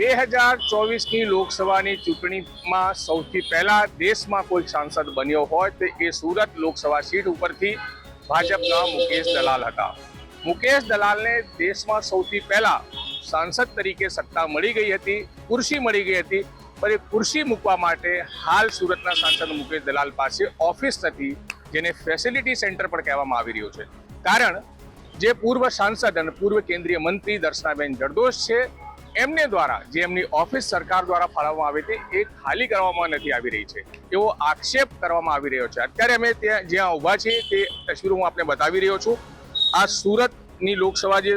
હજાર ચોવીસની લોકસભાની ચૂંટણીમાં સૌથી પહેલા દેશમાં કોઈ સાંસદ બન્યો હોય તો એ સુરત લોકસભા સીટ ઉપરથી ભાજપના મુકેશ દલાલ હતા. મુકેશ દલાલને દેશમાં સૌથી પહેલા સાંસદ તરીકે સત્તા મળી ગઈ હતી, ખુરશી મળી ગઈ હતી, પણ એ ખુરશી મૂકવા માટે હાલ સુરતના સાંસદ મુકેશ દલાલ પાસે ઓફિસ નથી, જેને ફેસિલિટી સેન્ટર પણ કહેવામાં આવી રહ્યું છે. કારણ, જે પૂર્વ સાંસદ અને પૂર્વ કેન્દ્રીય મંત્રી દર્શનાબેન જરદોશ છે એમને દ્વારા જે એમની ઓફિસ સરકાર દ્વારા ફાળવવામાં આવી હતી, એ ખાલી કરવામાં નથી આવી રહી છે. એવો આક્ષેપ કરવામાં આવી રહ્યો છે. અત્યારે અમે ત્યાં જ્યાં ઊભા છીએ, તે તસવીરો હું આપને બતાવી રહ્યો છું. આ સુરતની લોકસભા જે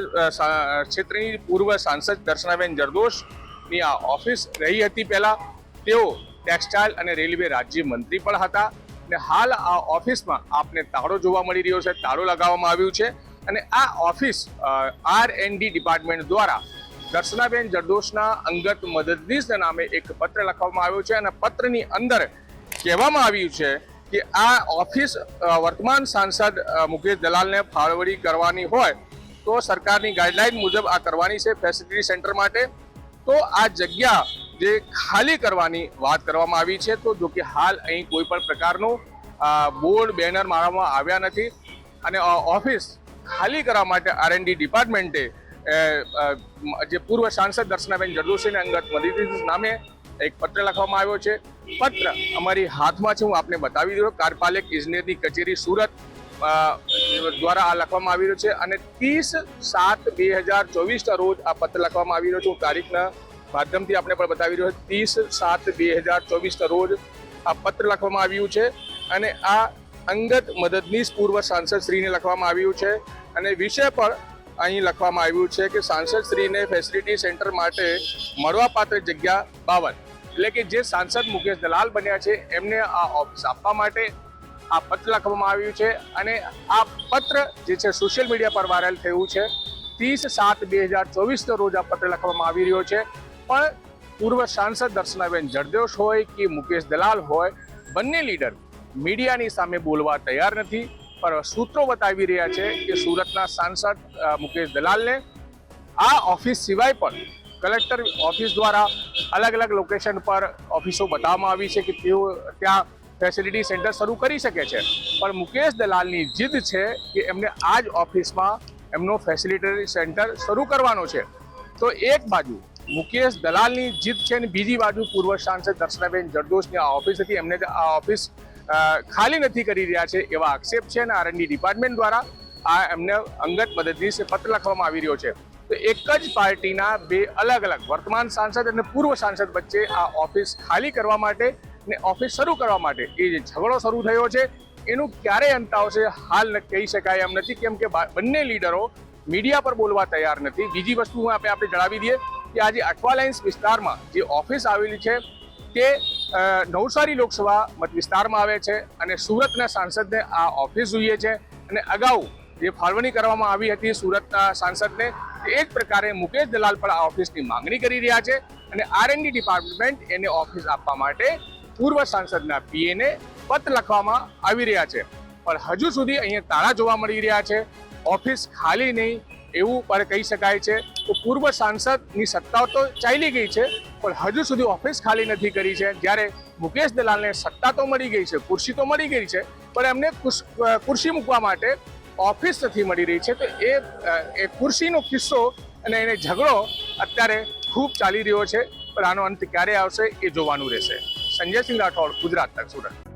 ક્ષેત્રની પૂર્વ સાંસદ દર્શનાબેન જરદોશની આ ઓફિસ રહી હતી પહેલાં. તેઓ ટેક્સટાઇલ અને રેલવે રાજ્ય મંત્રી પણ હતા અને હાલ આ ઓફિસમાં આપને તાળો જોવા મળી રહ્યો છે, તાળો લગાવવામાં આવ્યું છે. અને આ office R and D department દ્વારા દર્શનાબેન જરદોશના અંગત મદદનીશના નામે એક પત્ર લખવામાં આવ્યો છે અને પત્રની અંદર કહેવામાં આવ્યું છે કે આ ઓફિસ વર્તમાન સાંસદ મુકેશ દલાલને ફાળવણી કરવાની હોય તો સરકારની ગાઈડલાઈન મુજબ આ કરવાની છે ફેસિલિટી સેન્ટર માટે. તો આ જગ્યા જે ખાલી કરવાની વાત કરવામાં આવી છે તો જો કે હાલ અહીં કોઈ પણ પ્રકારનું બોર્ડ બેનર મારવામાં આવ્યા નથી. અને ઓફિસ ખાલી કરવા માટે આરએનડી ડિપાર્ટમેન્ટે ડી અ, જે પૂર્વ સાંસદ દર્શનાબેન જરદોશીને અંગત મદદનીશ નામે એક પત્ર લખવામાં આવ્યો છે. પત્ર અમારી હાથમાં છે, હું આપને બતાવી દઉં કાર્યપાલક ઇજનેરની કચેરી સુરત દ્વારા આ લખવામાં આવી રહ્યો છે અને ત્રીસ સાત બે હજાર ચોવીસના રોજ આ પત્ર લખવામાં આવી રહ્યો છે. હું તારીખના માધ્યમથી આપણે પણ બતાવી રહ્યો છે. ત્રીસ સાત બે હજાર ચોવીસના રોજ આ પત્ર લખવામાં આવ્યું છે અને આ અંગત મદદનીશ પૂર્વ સાંસદ શ્રીને લખવામાં આવ્યું છે. અને વિષય પણ અહીં લખવામાં આવ્યું છે કે સાંસદ શ્રીને ફેસિલિટી સેન્ટર માટે મળવાપાત્ર જગ્યા બાવન. એટલે કે જે સાંસદ મુકેશ દલાલ બન્યા છે, એમને આ ઓફિસ આપવા માટે આ પત્ર લખવામાં આવ્યું છે અને આ પત્ર જે છે સોશિયલ મીડિયા પર વાયરલ થયું છે. ત્રીસ સાત બે હજાર ચોવીસનો રોજ આ પત્ર લખવામાં આવી રહ્યો છે. પણ પૂર્વ સાંસદ દર્શનાબેન જરદોશ હોય કે મુકેશ દલાલ હોય, બંને લીડર મીડિયાની સામે બોલવા તૈયાર નથી. સૂત્રો બતાવી રહ્યા છે કે સુરતના સાંસદ મુકેશ દલાલને આ ઓફિસ સિવાય પણ કલેક્ટર ઓફિસ દ્વારા અલગ અલગ લોકેશન પર ઓફિસો બતાવવામાં આવી છે કે તેઓ ત્યાં ફેસિલિટી સેન્ટર શરૂ કરી શકે છે. પણ મુકેશ દલાલની જીદ છે કે એમને આ જ ઓફિસમાં એમનો ફેસિલિટી સેન્ટર શરૂ કરવાનો છે. તો એક બાજુ મુકેશ દલાલની જીદ છે અને બીજી બાજુ પૂર્વ સાંસદ દર્શનાબેન જરદોશની આ ઓફિસ હતી. એમને આ ઓફિસ ખાલી નથી કરી રહ્યા છે એવા આક્ષેપ છે અને આરએનડી ડિપાર્ટમેન્ટ દ્વારા આ એમને અંગત મદદનીશ પત્ર લખવામાં આવી રહ્યો છે. તો એક જ પાર્ટીના બે અલગ અલગ વર્તમાન સાંસદ અને પૂર્વ સાંસદ વચ્ચે આ ઓફિસ ખાલી કરવા માટે ને ઓફિસ શરૂ કરવા માટે એ જે ઝઘડો શરૂ થયો છે, એનું ક્યારે અંત આવશે હાલ કહી શકાય એમ નથી, કેમ કે બંને લીડરો મીડિયા પર બોલવા તૈયાર નથી. બીજી વસ્તુ આપણે આપણે જણાવી દઈએ કે આજે અઠવા લાઇન્સ વિસ્તારમાં જે ઓફિસ આવેલી છે તે નવસારી લોકસભા મત વિસ્તારમાં આવે છે અને સુરતના સાંસદને આ ઓફિસ જોઈએ છે અને અગાઉ જે ફાળવણી કરવામાં આવી હતી સુરતના સાંસદને એ જ પ્રકારે મુકેશ દલાલ પણ આ ઓફિસની માંગણી કરી રહ્યા છે અને આરએનડી ડિપાર્ટમેન્ટ એને ઓફિસ આપવા માટે પૂર્વ સાંસદના પીએને પત્ર લખવામાં આવી રહ્યા છે. પણ હજુ સુધી અહીંયા તાળા જોવા મળી રહ્યા છે. ઓફિસ ખાલી નહીં એવું પણ કહી શકાય છે. તો પૂર્વ સાંસદની સત્તાઓ તો ચાલી ગઈ છે પણ હજુ સુધી ઓફિસ ખાલી નથી કરી છે. જ્યારે મુકેશ દલાલને સત્તા તો મળી ગઈ છે, ખુરશી તો મળી ગઈ છે, પણ એમને ખુરશી મૂકવા માટે ઓફિસ નથી મળી રહી છે. તો એ એ ખુરશીનો કિસ્સો અને એને ઝઘડો અત્યારે ખૂબ ચાલી રહ્યો છે. પણ આનો અંત ક્યારે આવશે એ જોવાનું રહેશે. સંજયસિંહ રાઠોડ, ગુજરાત તક સુરત.